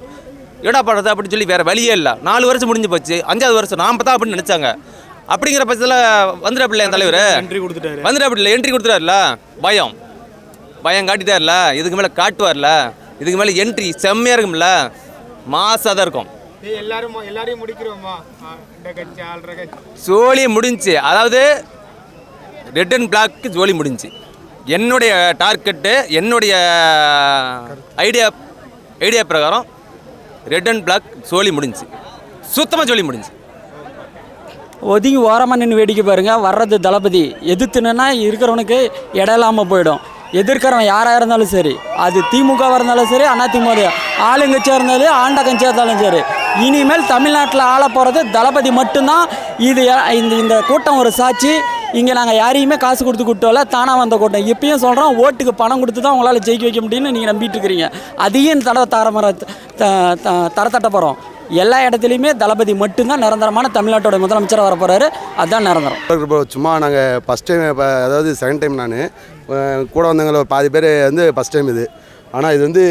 என்னடா பண்ணுறது அப்படின்னு சொல்லி வேறு வழியே இல்லை. நாலு வருஷம் முடிஞ்சு போச்சு. அஞ்சாவது வருஷம் நாம் தான் அப்படின்னு நினச்சாங்க. அப்படிங்கிற பட்சத்தில் வந்துடாப்பில்ல என் தலைவர். என்ட்ரி கொடுத்துட்டாரு. வந்துடாப்பில்ல என்ட்ரி கொடுத்துட்டாருல? பயம். பயம் காட்டிட்டார்ல? இதுக்கு மேலே காட்டுவார்ல? இதுக்கு மேலே என்ட்ரி செம்மையாக இருக்கும்ல? மாசாக தான் இருக்கும். எல்லாரும் எல்லாரையும் முடிக்கிறோமா ஜோலி முடிஞ்சு அதாவது ரெட் அண்ட் பிளாக்கு ஜோலி முடிஞ்சு. என்னுடைய டார்கெட்டு என்னுடைய ஐடியா ஐடியா பிரகாரம் ரெட் அண்ட் பிளாக் ஜோலி முடிஞ்சு. சுத்தமாக ஜோலி முடிஞ்சு. ஒதுங்கி ஓரமாக நின்று வேடிக்கை பாருங்க. வர்றது தளபதி. எதிர்த்துனா இருக்கிறவனுக்கு இடம் இல்லாமல் போயிடும். எதிர்க்கிறவன் யாராக இருந்தாலும் சரி அது திமுகவாக இருந்தாலும் சரி அதிமுக ஆளுங்கட்சியாக இருந்தாலும் ஆண்ட கட்சியாக இருந்தாலும் சரி இனிமேல் தமிழ்நாட்டில் ஆள போகிறது தளபதி மட்டும்தான். இது இந்த இந்த கூட்டம் ஒரு சாட்சி. இங்கே நாங்கள் யாரையுமே காசு கொடுத்து கூட்டோம்ல தானாக வந்த கூட்டம். இப்பயும் சொல்கிறோம் ஓட்டுக்கு பணம் கொடுத்து தான் உங்களால் ஜெயிக்க வைக்க முடியும்னு நீங்கள் நம்பிட்டு இருக்கிறீங்க அதையும் தட தாரமர தரத்தட்ட போகிறோம் எல்லா இடத்துலையுமே தளபதி மட்டும்தான் நிரந்தரமான தமிழ்நாட்டோட முதலமைச்சராக வர போகிறாரு அதுதான் நிரந்தரம். சும்மா நாங்கள் ஃபஸ்ட் டைம் அதாவது செகண்ட் டைம் நான். கூட வந்தவங்கள ஒரு பாதி பேர் வந்து ஃபஸ்ட் டைம் இது. ஆனால் இது வந்து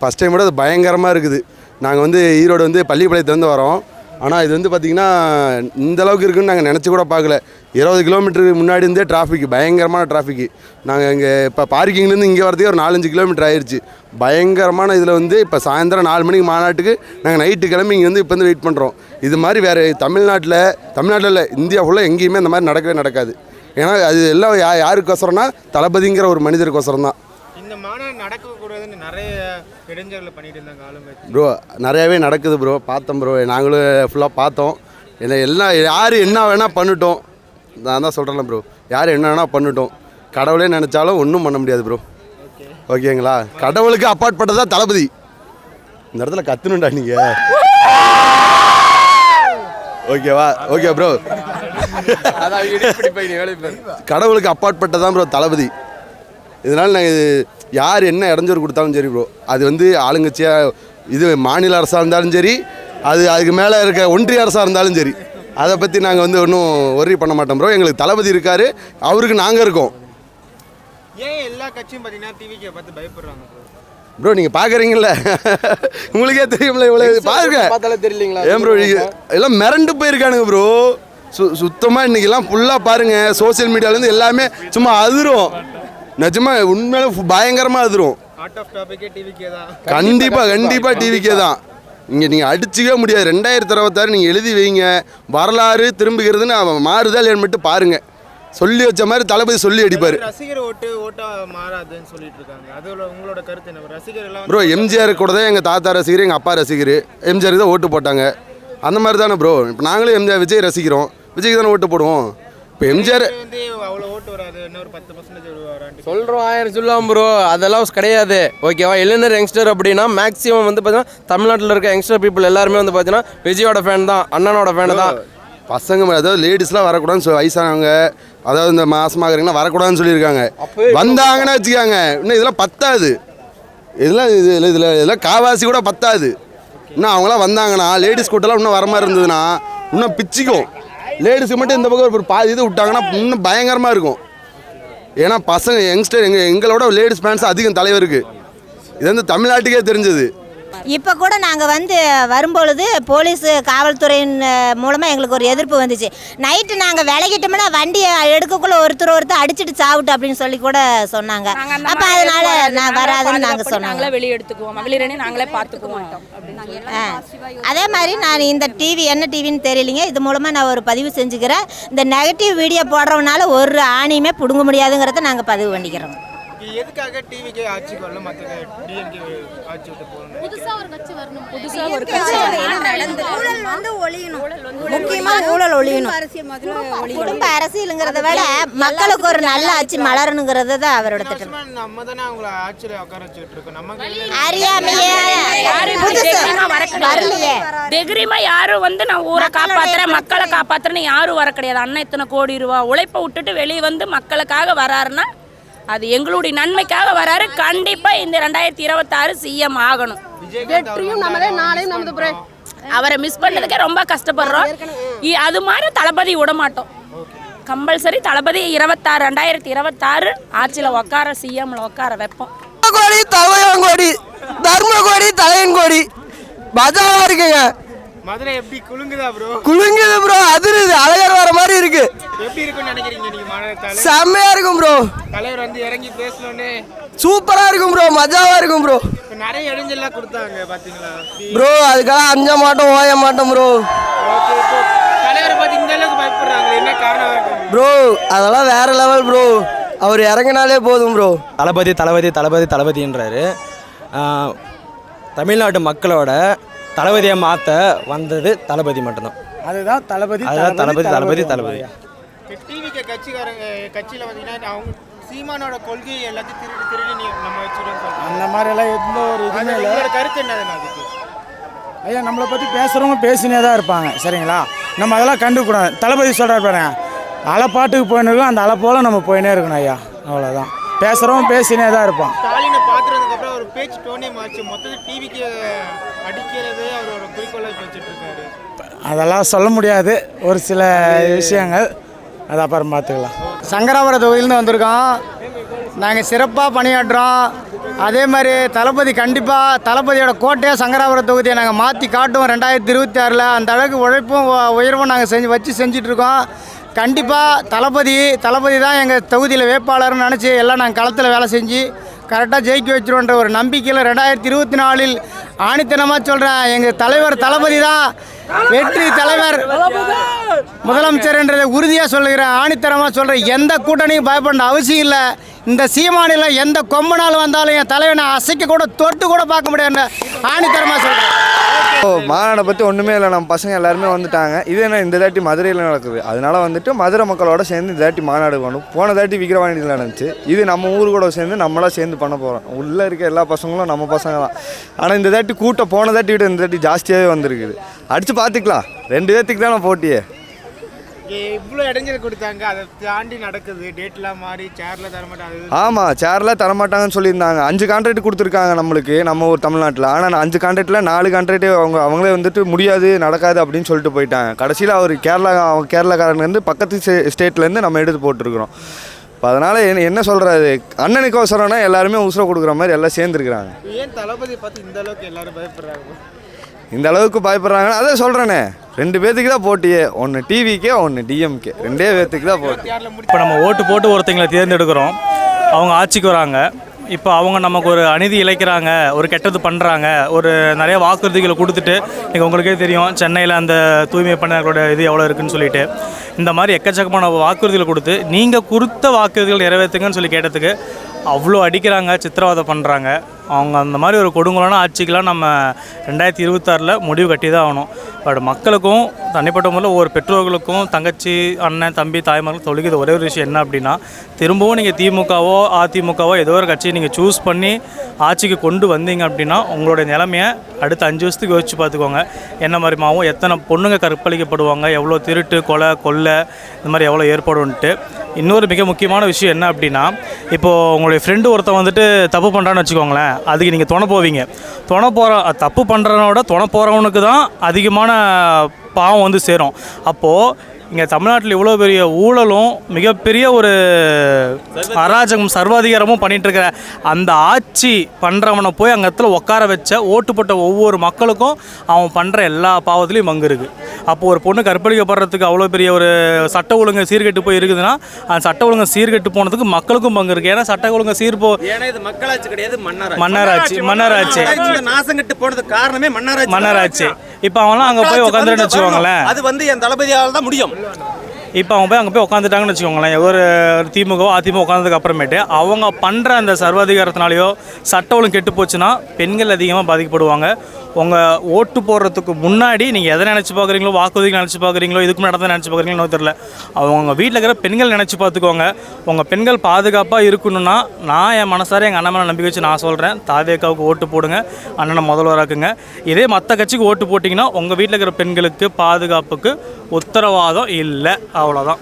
ஃபஸ்ட் டைம் விட அது பயங்கரமாக இருக்குது. நாங்கள் வந்து ஈரோடு வந்து பள்ளிப்பாளையத்துலேருந்து வரோம். ஆனால் இது வந்து பார்த்திங்கன்னா இந்த அளவுக்கு இருக்குன்னு நாங்கள் நினச்சி கூட பார்க்கல. இருபது கிலோமீட்டருக்கு முன்னாடி இருந்தே டிராஃபிக் பயங்கரமான டிராஃபிக்கு நாங்கள் இங்கே இப்போ பார்க்கிங்லேருந்து இங்கே வரதுக்கே ஒரு நாலஞ்சு கிலோமீட்டர் ஆயிடுச்சு பயங்கரமான இதில் வந்து இப்போ சாயந்தரம் நாலு மணிக்கு மாநாட்டுக்கு நாங்கள் நைட்டு கிளம்பி இங்கே வந்து இப்போ வந்து வெயிட் பண்ணுறோம் இது மாதிரி வேறு தமிழ்நாட்டில் தமிழ்நாட்டில் இல்லை இந்தியா ஃபுல்லாக எங்கேயுமே இந்த மாதிரி நடக்கவே நடக்காது. ஏன்னா அது எல்லாம் யா யாருக்கோசரம்னா தளபதிங்கிற ஒரு மனிதருக்கோசரம் தான் இந்த மாநாடு நடக்கக்கூடாதுன்னு நிறைய இடைஞ்சல்களை பண்ணிட்டு இருந்தாங்க ப்ரோ நிறையாவே நடக்குது ப்ரோ. பார்த்தோம் ப்ரோ. நாங்களும் ஃபுல்லாக பார்த்தோம். இல்லை எல்லாம் யார் என்ன வேணால் பண்ணட்டும். நான் தான் சொல்கிறேன்ல ப்ரோ. யார் என்ன வேணால் பண்ணட்டும். கடவுளே நினச்சாலும் ஒன்றும் பண்ண முடியாது ப்ரோ. ஓகேங்களா? கடவுளுக்கு அப்பாற்பட்டதா தளபதி. இந்த இடத்துல கத்தணும்டா நீங்கள் ஓகேவா ஓகே ப்ரோ கடவுளுக்கு அப்பாற்பட்டதான் ப்ரோ தளபதி. இதனால் நான் இது யார் என்ன இடைஞ்சல் கொடுத்தாலும் சரி ப்ரோ அது வந்து ஆளுங்கட்சியாக இது மாநில அரசாக இருந்தாலும் சரி அது அதுக்கு மேலே இருக்க ஒன்றிய அரசாக இருந்தாலும் சரி அதை பற்றி நாங்கள் வந்து ஒன்றும் ஒர்ரி பண்ண மாட்டோம் ப்ரோ எங்களுக்கு தளபதி இருக்கார் அவருக்கு நாங்கள் இருக்கோம். ஏன் எல்லா கட்சியும் பார்த்தீங்கன்னா டிவிக்கை பார்த்து பயப்படுறாங்க? ப்ரோ நீங்கள் பார்க்குறீங்கள உங்களுக்கே தெரியும்ல இவ்வளோ பாருங்க. பார்த்தாலே தெரியலீங்களா? ஏன் ப்ரோ எல்லாம் மிரண்டு போயிருக்கானுங்க ப்ரோ சு சுத்தமாக இன்றைக்கெல்லாம் ஃபுல்லாக பாருங்கள் சோஷியல் மீடியாலேருந்து எல்லாமே சும்மா அதிரும். நிஜமா உண்மையில பயங்கரமாக அதிரும். ஆர்ட் ஆஃப் டாபிக்கே டிவிக்கே தான். கண்டிப்பாக கண்டிப்பாக டிவிக்கே தான். இங்கே நீங்கள் அடிச்சுக்கவே முடியாது. ரெண்டாயிரத்தி இருபத்தாறு நீங்கள் எழுதி வைங்க. வரலாறு திரும்புகிறதுன்னு அவன் மாறுதா இல்லைன்னு மட்டும் பாருங்கள் சொல்லி வச்ச மாதிரி தளபதி சொல்லி அடிப்பார். ரசிகர் ஓட்டு ஓட்டா மாறாதுன்னு சொல்லிட்டு இருக்காங்க அதோட உங்களோட கருத்து என்ன? ரசிகர் எல்லாம் ப்ரோ எம்ஜிஆர் கூட தான் எங்கள் தாத்தா ரசிகர் எங்கள் அப்பா ரசிகர். எம்ஜிஆர் தான் ஓட்டு போட்டாங்க. அந்த மாதிரி தானே ப்ரோ இப்போ நாங்களும் எம்ஜிஆர் விஜய் ரசிக்கிறோம். விஜய்க்கு தானே ஓட்டு போடுவோம். இப்போ எம்ஜிஆர் வந்து அவ்வளோ ஓட்டு வராது. இன்னொரு பத்து பர்சன்டேஜ் வருவாரான்ட்டு சொல்கிறோம் ஆயிரம் சொல்லலாம் ப்ரோ அதெல்லாம் கிடையாது. ஓகேவா இளைஞர் யங்ஸ்டர் அப்படின்னா மேக்ஸிமம் வந்து பார்த்தீங்கன்னா தமிழ்நாட்டில் இருக்க யங்ஸ்டர் பீப்புள் எல்லாருமே வந்து பார்த்தீங்கன்னா விஜயோட ஃபேன் தான் அண்ணனோட ஃபேன் தான். பசங்க மேல, அதாவது லேடிஸ்லாம் வரக்கூடாதுன்னு சொல்லி வயசானவங்க அதாவது இந்த மாசமாகறீங்கன்னா வரக்கூடாதுன்னு சொல்லியிருக்காங்க. வந்தாங்கன்னா வச்சுக்காங்க. இன்னும் இதெல்லாம் பத்தாது. இதெல்லாம் இது இதில் இதெல்லாம் காவாசி கூட பத்தாது. இன்னும் அவங்களாம் வந்தாங்கன்னா லேடிஸ் கூட்டம்லாம் இன்னும் வர மாதிரி இருந்ததுன்னா இன்னும் பிச்சிக்கும். லேடிஸுக்கு மட்டும் இந்த பக்கம் ஒரு பாதி இது விட்டாங்கன்னா இன்னும் பயங்கரமாக இருக்கும். ஏன்னா பசங்க யங்ஸ்டர் எங்கள் எங்களோட லேடிஸ் ஃபேன்ஸ் அதிகம் தலைவருக்கு. இது வந்து தமிழ்நாட்டுக்கே தெரிஞ்சது. இப்போ கூட நாங்கள் வந்து வரும்பொழுது போலீஸ் காவல்துறையின் அஹ், மூலமா எங்களுக்கு ஒரு எதிர்ப்பு வந்துச்சு. நைட்டு நாங்கள் விலகிட்டோம்னா வண்டியை எடுக்கக்குள்ள ஒருத்தர் ஒருத்தர் அடிச்சிட்டு சாவிட்டு அப்படின்னு சொல்லி கூட சொன்னாங்க. அப்போ அதனால நான் வராதுன்னு நாங்கள் சொன்னாங்க. நாங்களே வெளியே எடுத்துக்குவோம். மகளிரணி நாங்களே பார்த்துக்குவோம். அதே மாதிரி நான் இந்த டிவி என்ன டிவின்னு தெரியலைங்க. இது மூலமாக நான் ஒரு பதிவு செஞ்சுக்கிறேன். இந்த நெகட்டிவ் வீடியோ போடுறதுனால ஒரு ஆணியுமே பிடுங்க முடியாதுங்கிறத நாங்கள் பதிவு பண்ணிக்கிறோம். எதுக்காக டிவிக்கு ஆட்சிக்கு வரல மற்ற டிஎம்கே ஆட்சி விட்டு போகணும்? புதுசா ஒரு கட்சி வரணும். புதுசா ஒரு ஊழல் வந்து ஒழியணும். முக்கியமா ஊழல் ஒழியணும். குடும்ப அரசியலுங்கிறத விட மக்களுக்கு ஒரு நல்ல ஆட்சி மலரணுங்கிறது தான் அவரோட திட்டம் நம்ம தானே அவங்கள ஆட்சியில் உட்கார வச்சுட்டு இருக்கோம் நம்ம அறியாமையே. புதுசு. வரலையே. தைரியமா யாரும் வந்து நான் ஊரை காப்பாத்துறேன் மக்களை காப்பாத்துறேன்னு யாரும் வர கிடையாது. அண்ணன் இத்தனை கோடி ரூபா உழைப்பை விட்டுட்டு வெளியே வந்து மக்களுக்காக வராருன்னா அது எங்களுடைய நன்மைக்காக வராரு. கண்டிப்பா இந்த ரெண்டாயிரத்தி இருபத்தாறு சிஎம் ஆகணும். வெற்றியும் நம்மளே நாளையும் நமது அவரை மிஸ் பண்ணதுக்கே ரொம்ப கஷ்டப்படுறோம். இ- அது மாதிரி தளபதி விட மாட்டோம். கம்பல்சரி தளபதி இருபத்தாறு ரெண்டாயிரத்தி இருபத்தாறு ஆட்சியில் உட்கார சிஎம்ல உட்கார வைப்போம். கோடி தலைவங்கோடி தர்மகோடி தலையன்கோடி. பஜாவா இருக்குங்க. மதுரை எப்படி குலுங்குதா ப்ரோ குலுங்குது ப்ரோ அதிருது. அழகர் வர மாதிரி இருக்கு. எப்படி இருக்குன்னு நினைக்கிறீங்க நீங்க மாநில செம்மையா இருக்கும் ப்ரோ தலைவர் வந்து இறங்கி பேசணுன்னே சூப்பரா இருக்கும் ப்ரோ மஜாவா இருக்கும் ப்ரோ நிறைய இடைஞ்சல்லாம் கொடுத்தாங்க பாத்தீங்களா? ப்ரோ அதுக்காக அஞ்ச மாட்டோம் ஓய மாட்டோம் ப்ரோ தலைவரை பார்த்து இந்த அளவுக்கு பயப்படுறாங்க என்ன காரணம் இருக்கும் ப்ரோ அதெல்லாம் வேற லெவல் ப்ரோ அவர் இறங்கினாலே போதும் ப்ரோ தளபதி தளபதி தளபதி தளபதின்றாரு. தமிழ்நாட்டு மக்களோட தளபதியை மாற்ற வந்தது தளபதி மட்டும்தான். அதுதான் தளபதி அதுதான் தளபதி தளபதி தளபதி டிவிக்கு கட்சிக்காரங்க கட்சியில பாத்தீங்கன்னா அவங்க சீமானோட கொள்கை எல்லாத்தையும் திருடி திருடி நீ நம்ம வச்சிருக்கோம் சொல்றாங்க. அந்த மாதிரியெல்லாம் எந்த ஒரு இதுவுமே இல்லை. கருத்து அதுக்கு? ஐயா நம்மளை பற்றி பேசுகிறவங்க பேசினே தான் இருப்பாங்க சரிங்களா? நம்ம அதெல்லாம் கண்டுக்கூடாது தளபதி சொல்கிறார் பாருங்க அலை பாட்டுக்கு போயின்னு இருக்கோம் அந்த அலை போல் நம்ம போயினே இருக்கணும் ஐயா அவ்வளோதான் பேசுகிறவங்க பேசினே தான் இருப்பான் ஸ்டாலினை பார்த்துறதுக்கு அப்புறம் அவர் பேச்சு டோனே மாறிச்சு. மொத்தத்தில் டிவிக்கு அடிக்கிறது அவரோட குறிக்கோளாக வச்சுட்டு இருக்காரு அதெல்லாம் சொல்ல முடியாது. ஒரு சில விஷயங்கள். அது அப்புறம் பார்த்துக்கலாம் சங்கராபுரம் தொகுதியிலேருந்து வந்திருக்கோம். நாங்கள் சிறப்பாக பணியாற்றுறோம். அதே மாதிரி தளபதி கண்டிப்பாக தளபதியோட கோட்டையாக சங்கராபுரம் தொகுதியை நாங்கள் மாற்றி காட்டுவோம் ரெண்டாயிரத்தி இருபத்தி ஆறில். அந்த அளவுக்கு உழைப்பும் உயர்வும் நாங்கள் செஞ்சு வச்சு செஞ்சிட்ருக்கோம். கண்டிப்பாக தளபதி தளபதி தான் எங்கள் தொகுதியில் வேட்பாளர்னு நினச்சி எல்லாம் நாங்கள் களத்தில் வேலை செஞ்சு கரெக்டாக ஜெயிக்க வச்சிருவோன்ற ஒரு நம்பிக்கையில் ரெண்டாயிரத்தி இருபத்தி நாலில் ஆணித்தனமாக சொல்கிறேன் எங்கள் தலைவர் தளபதி தான் வெற்றி தலைவர். முதலமைச்சர் என்றதை உறுதியாக சொல்லுகிறேன் ஆணித்தனமாக சொல்கிறேன் எந்த கூட்டணியும் பயப்பட அவசியம் இல்லை. இந்த சீமானில் எந்த கொம்பனால் வந்தாலும் என் தலைவனை அசைக்க கூட தொட்டு கூட பார்க்க முடியாது ஆணித்தரமாக சொல்கிறேன் ஓ மாநாடை பற்றி ஒன்றுமே இல்லை. நம்ம பசங்க எல்லாருமே வந்துட்டாங்க. இது என்ன இந்த தாட்டி மதுரையில் நடக்குது. அதனால வந்துட்டு மதுரை மக்களோட சேர்ந்து இந்த தாட்டி மாநாடு பண்ணும். போன தாட்டி விக்கிரவாணியில் நடந்துச்சு. இது நம்ம ஊர் கூட சேர்ந்து நம்மளாம் சேர்ந்து பண்ண போகிறோம் உள்ளே இருக்க எல்லா பசங்களும் நம்ம பசங்க தான் ஆனால் இந்த தாட்டி கூட்டம் போன தாட்டி விட இந்த தாட்டி ஜாஸ்தியாகவே வந்திருக்குது. அடித்து பார்த்துக்கலாம் ரெண்டு பேர்த்துக்கு தானே போட்டியே. இவ்வளோ இடைஞ்சல் கொடுத்தாங்க அதை தாண்டி நடக்குது. டேட்லாம் மாறி சேர்ல தர மாட்டாங்க அது ஆமாம் சேர்லாம் தரமாட்டாங்கன்னு சொல்லியிருந்தாங்க. அஞ்சு கான்ட்ராக்ட் கொடுத்துருக்காங்க நம்மளுக்கு நம்ம ஊர் தமிழ்நாட்டில். ஆனால் அஞ்சு கான்ட்ராக்டில் நாலு கான்ட்ராக்ட் அவங்க அவங்களே வந்துட்டு முடியாது நடக்காது அப்படின்னு சொல்லிட்டு போயிட்டாங்க. கடைசியில் அவர் கேரளா அவங்க கேரளாக்காரன்லேருந்து பக்கத்து ஸ்டே- ஸ்டேட்லேருந்து நம்ம எடுத்து போட்டிருக்கிறோம். இப்போ அதனால் என்ன என்ன சொல்கிறது அண்ணனுக்கு அவசரம்னா எல்லாருமே உசுரை கொடுக்குற மாதிரி எல்லாம் சேர்ந்துருக்குறாங்க. ஏன் தளபதி பார்த்து இந்த அளவுக்கு எல்லாரும் பயப்படுறாங்க? இந்த அளவுக்கு பயப்படுறாங்கன்னா அதை சொல்கிறேனே ரெண்டு பேர்த்துக்கு தான் போட்டியே. ஒன்று டிவிக்கே ஒன்று டிஎம்கே ரெண்டே பேர்த்துக்கு தான் போட்டி. இப்போ நம்ம ஓட்டு போட்டு ஒருத்தங்களை தேர்ந்தெடுக்கிறோம். அவங்க ஆட்சிக்கு வராங்க. இப்போ அவங்க நமக்கு ஒரு அநீதி இழைக்கிறாங்க ஒரு கெட்டது பண்ணுறாங்க ஒரு நிறைய வாக்குறுதிகளை கொடுத்துட்டு இன்றைக்கி உங்களுக்கே தெரியும் சென்னையில் அந்த தூய்மை பணியாளர்களோட இது எவ்வளோ இருக்குன்னு சொல்லிட்டு. இந்த மாதிரி எக்கச்சக்கமான வாக்குறுதிகளை கொடுத்து நீங்கள் கொடுத்த வாக்குறுதிகள் நிறைவேற்றுங்கன்னு சொல்லி கேட்டதுக்கு அவ்வளோ அடிக்கிறாங்க சித்திரவதை பண்ணுறாங்க அவங்க அந்த மாதிரி ஒரு கொடுங்கலான ஆட்சிக்கெலாம் நம்ம ரெண்டாயிரத்தி இருபத்தாறில் முடிவு கட்டி தான் ஆகணும். பட் மக்களுக்கும் தனிப்பட்ட முறையில் ஒவ்வொரு பெற்றோர்களுக்கும் தங்கச்சி அண்ணன் தம்பி தாய்மார்களும் தொழுகிற ஒரே ஒரு விஷயம் என்ன அப்படின்னா திரும்பவும் நீங்கள் திமுகவோ அதிமுகவோ ஏதோ ஒரு கட்சியை நீங்கள் சூஸ் பண்ணி ஆட்சிக்கு கொண்டு வந்தீங்க அப்படின்னா உங்களுடைய நிலைமையை அடுத்த அஞ்சு வருஷத்துக்கு யோசிச்சு பார்த்துக்கோங்க. என்ன மாதிரி மாவும் எத்தனை பொண்ணுங்க கற்பழிக்கப்படுவாங்க எவ்வளோ திருட்டு கொலை கொள்ளை இந்த மாதிரி எவ்வளோ ஏற்படும்ன்ட்டு. இன்னொரு மிக முக்கியமான விஷயம் என்ன அப்படின்னா இப்போது உங்களுடைய ஃப்ரெண்டு ஒருத்தன் வந்துட்டு தப்பு பண்ணுறான்னு வச்சுக்கோங்களேன். அதுக்கு நீங்கள் துணை போவீங்க. துணை போகிற தப்பு பண்ணுறவனோட துணை போகிறவனுக்கு தான் அதிகமான பாவம் வந்து சேரும். அப்போது இங்கே தமிழ்நாட்டில் இவ்வளோ பெரிய ஊழலும் மிகப்பெரிய ஒரு அராஜகம் சர்வாதிகாரமும் பண்ணிட்டு இருக்கிற அந்த ஆட்சி பண்ணுறவனை போய் அங்கே இடத்துல உட்கார வச்ச ஓட்டு போட்ட ஒவ்வொரு மக்களுக்கும் அவன் பண்ணுற எல்லா பாவத்துலேயும் பங்கு இருக்குது அப்போ ஒரு பொண்ணு கற்பழிக்கப்படுறதுக்கு அவ்வளோ பெரிய ஒரு சட்ட ஒழுங்கு சீர்கெட்டு போய் இருக்குதுன்னா அந்த சட்ட ஒழுங்கு சீர்கெட்டு போனதுக்கு மக்களுக்கும் பங்கு இருக்குது ஏன்னா சட்ட ஒழுங்கு சீர் போ ஏன்னா இது மக்களாட்சி கிடையாது மன்னராட்சி. மன்னராட்சி. இந்த நாசங்கட்டு போனதுக்கு காரணமே மன்னராட்சி மன்னராட்சி. இப்போ அவன்லாம் அங்கே போய் உட்காந்துருன்னு. வச்சுக்கோங்களேன். அது வந்து என் தளபதியால் தான் முடியும். இப்போ அவங்க போய் அங்கே போய் உட்காந்துட்டாங்கன்னு வச்சுக்கோங்களேன். ஒரு திமுக அதிமுக உட்காந்ததுக்கு அப்புறமேட்டு அவங்க பண்ணுற அந்த சர்வாதிகாரத்தினாலேயோ சட்ட ஒழுங்கு கெட்டு போச்சுன்னா பெண்கள் அதிகமாக பாதிக்கப்படுவாங்க. உங்கள் ஓட்டு போடுறதுக்கு முன்னாடி நீங்கள் எதை நினச்சி பார்க்குறீங்களோ வாக்குறுதிகள் நினச்சி பார்க்குறீங்களோ இதுக்கு நடந்த நினச்சி பார்க்குறீங்களோ தெரில அவங்க வீட்டில் இருக்கிற பெண்கள் நினச்சி பார்த்துக்கோங்க. உங்கள் பெண்கள் பாதுகாப்பாக இருக்கணும்னா நான் என் மனசார எங்கள் அண்ணன் மேலே நம்பிக்கை வச்சு நான் சொல்கிறேன் தாவேக்காவுக்கு ஓட்டு போடுங்க அண்ணனை முதல்வராக்குங்க. இதே மற்ற கட்சிக்கு ஓட்டு போட்டிங்கன்னா உங்கள் வீட்டில் இருக்கிற பெண்களுக்கு பாதுகாப்புக்கு உத்தரவாதம் இல்லை. அவ்வளோதான்